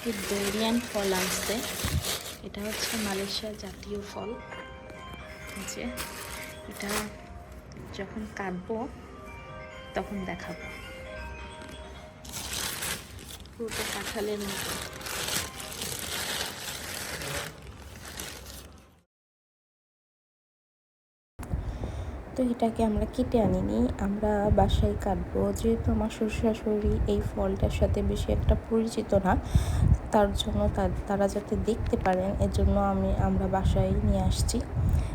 আজকে ডোরিয়ান ফল আসছে এটা হচ্ছে মালয়েশিয়া জাতীয় ফল। যে, এটা যখন কাটবো, তখন দেখাবো। পুরোটা কাঁঠালের মতো। তো এটাকে আমরা কেটে আনিনি, আমরা বাসায় কাটবো। যেহেতু আমার শ্বশুর শাশুড়ি এই ফলটার সাথে বেশি একটা পরিচিত না তার জন্য তারা যাতে দেখতে পারেন, এর জন্য আমি, আমরা বাসায় নিয়ে আসছি।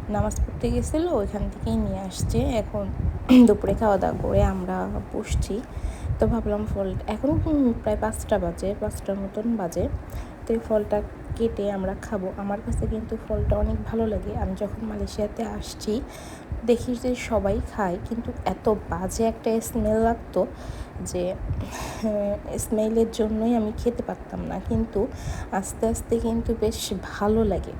নামাজ পড়তে গেছিল, ওইখান থেকেই নিয়ে আসছে। এখন দুপুরে খাওয়া দাওয়া করে আমরা বসছি। তো ভাবলাম ফল, এখন প্রায় পাঁচটা বাজে, পাঁচটার মতন বাজে। এই ফলটা কেটে আমরা খাব। আমার কাছে কিন্তু ফলটা অনেক ভালো লাগে। আমি যখন মালয়েশিয়াতে আসছি, দেখি যে সবাই খায়, কিন্তু এত বাজে একটা স্মেল লাগতো যে, স্মেলের জন্যই আমি খেতে পারতাম না। কিন্তু আস্তে আস্তে কিন্তু বেশ ভালো লাগে।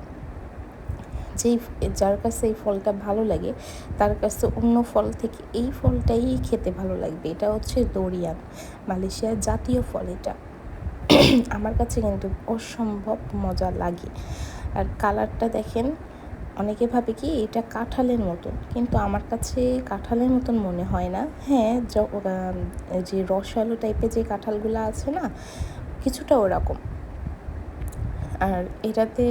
যেই, যার কাছে এই ফলটা ভালো লাগে, তার কাছে অন্য ফল থেকে এই ফলটাই খেতে ভালো লাগবে। এটা হচ্ছে দরিয়ান, মালয়েশিয়ার জাতীয় ফল এটা। আমার কাছে কিন্তু অসম্ভব মজা লাগে। আর কালারটা দেখেন, অনেকে ভাবে কি এটা কাঁঠালের মতন, কিন্তু আমার কাছে কাঁঠালের মতন মনে হয় না। হ্যাঁ যে রসালো টাইপের যে কাঁঠালগুলো আছে না, কিছুটা ওরকম। আর এটাতে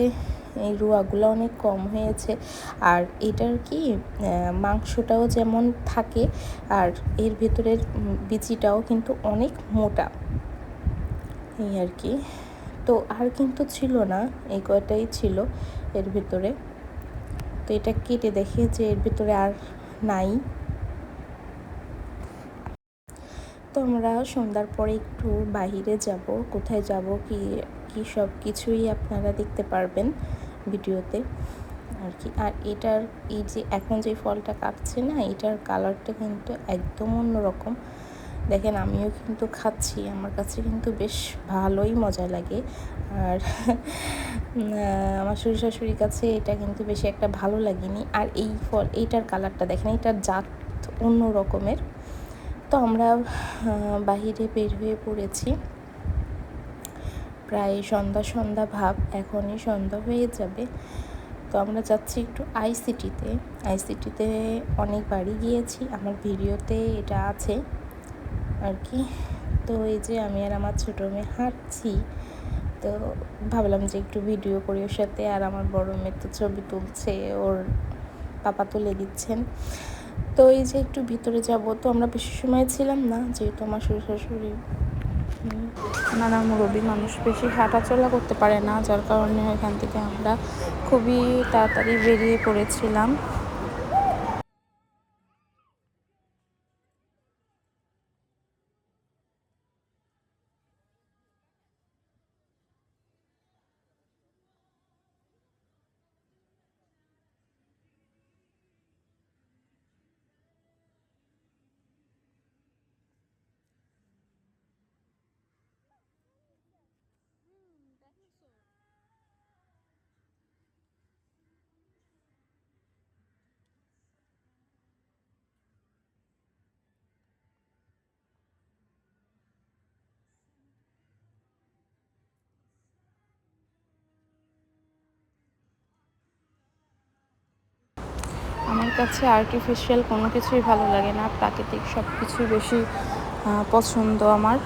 এই রুয়াগুলো অনেক কম হয়েছে। আর এটার কি মাংসটাও যেমন থাকে, আর এর ভেতরের বিচিটাও কিন্তু অনেক মোটা। এই আর কি। তো আর কিন্তু ছিল না, এই কয়টাই ছিল এর ভিতরে। তো এটা কেটে দেখে যে এর ভিতরে আর নাই। তো আমরা সন্ধ্যার পরে একটু বাহিরে যাব, কোথায় যাব, কি কি সব কিছুই আপনারা দেখতে পারবেন ভিডিওতে আর কি। আর এটার, এই যে এখন যে ফলটা কাটছে না, এটার কালারটা কিন্তু একদম অন্যরকম। দেখেন, আমিও কিন্তু খাচ্ছি। আমার কাছে কিন্তু বেশ ভালোই মজা লাগে। আর আমার শ্বশুর শাশুড়ির কাছে এটা কিন্তু বেশি একটা ভালো লাগেনি। আর এই ফল, এইটার কালারটা দেখেন এটার জাত অন্য রকমের। তো আমরা বাহিরে বের হয়ে পড়েছি। প্রায় সন্ধ্যা সন্ধ্যা ভাব, এখনই সন্ধ্যা হয়ে যাবে। তো আমরা যাচ্ছি একটু আইসিটিতে। আইসিটিতে অনেকবারই গিয়েছি। আমার ভিডিওতে এটা আছে। আর কি। তো এই যে আমি আর আমার ছোটো মেয়ে হাঁটছি, তো ভাবলাম যে একটু ভিডিও করি ওর সাথে। আর আমার বড় মেয়ে তো ছবি তুলছে, ওর পাপা তুলে দিচ্ছেন। তো এই যে একটু ভিতরে যাব, তো আমরা বেশি সময় ছিলাম না, যেহেতু আমার শ্বশুর শাশুড়ি নানা মুরব্বী মানুষ বেশি হাঁটাচলা করতে পারে না, যার কারণে এখান থেকে আমরা খুবই তাড়াতাড়ি বেরিয়ে পড়েছিলাম। কাছে আর্টিফিশিয়াল কোনো কিছুই ভালো লাগে না প্রাকৃতিক সব কিছুই বেশি পছন্দ আমার।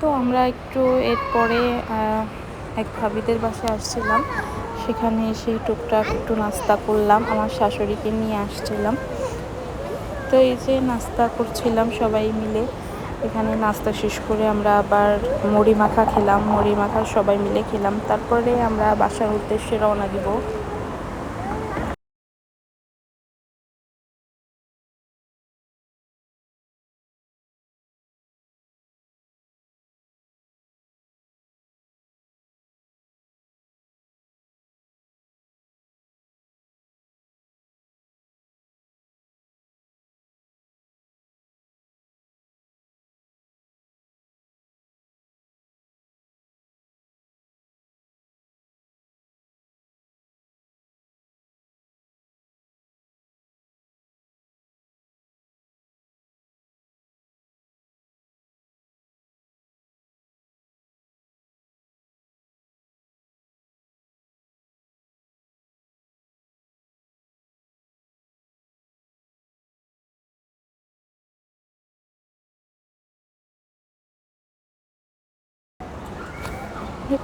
তো আমরা একটু এরপরে এক ভাবিদের বাসায় আসছিলাম। সেখানে এসে টুকটাক একটু নাস্তা করলাম, আমার শাশুড়িকে নিয়ে আসছিলাম। তো এই যে নাস্তা করছিলাম সবাই মিলে, এখানে নাস্তা শেষ করে আমরা আবার মুড়ি মাখা খেলাম। মুড়ি মাখা সবাই মিলে খেলাম। তারপরে আমরা বাসার উদ্দেশ্যে রওনা দিব।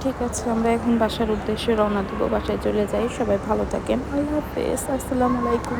ঠিক আছে, আমরা এখন বাসার উদ্দেশ্যে রওনা দেবো। বাসায় চলে যাই। সবাই ভালো থাকেন। আল্লাহ হাফেজ। আসসালামু আলাইকুম।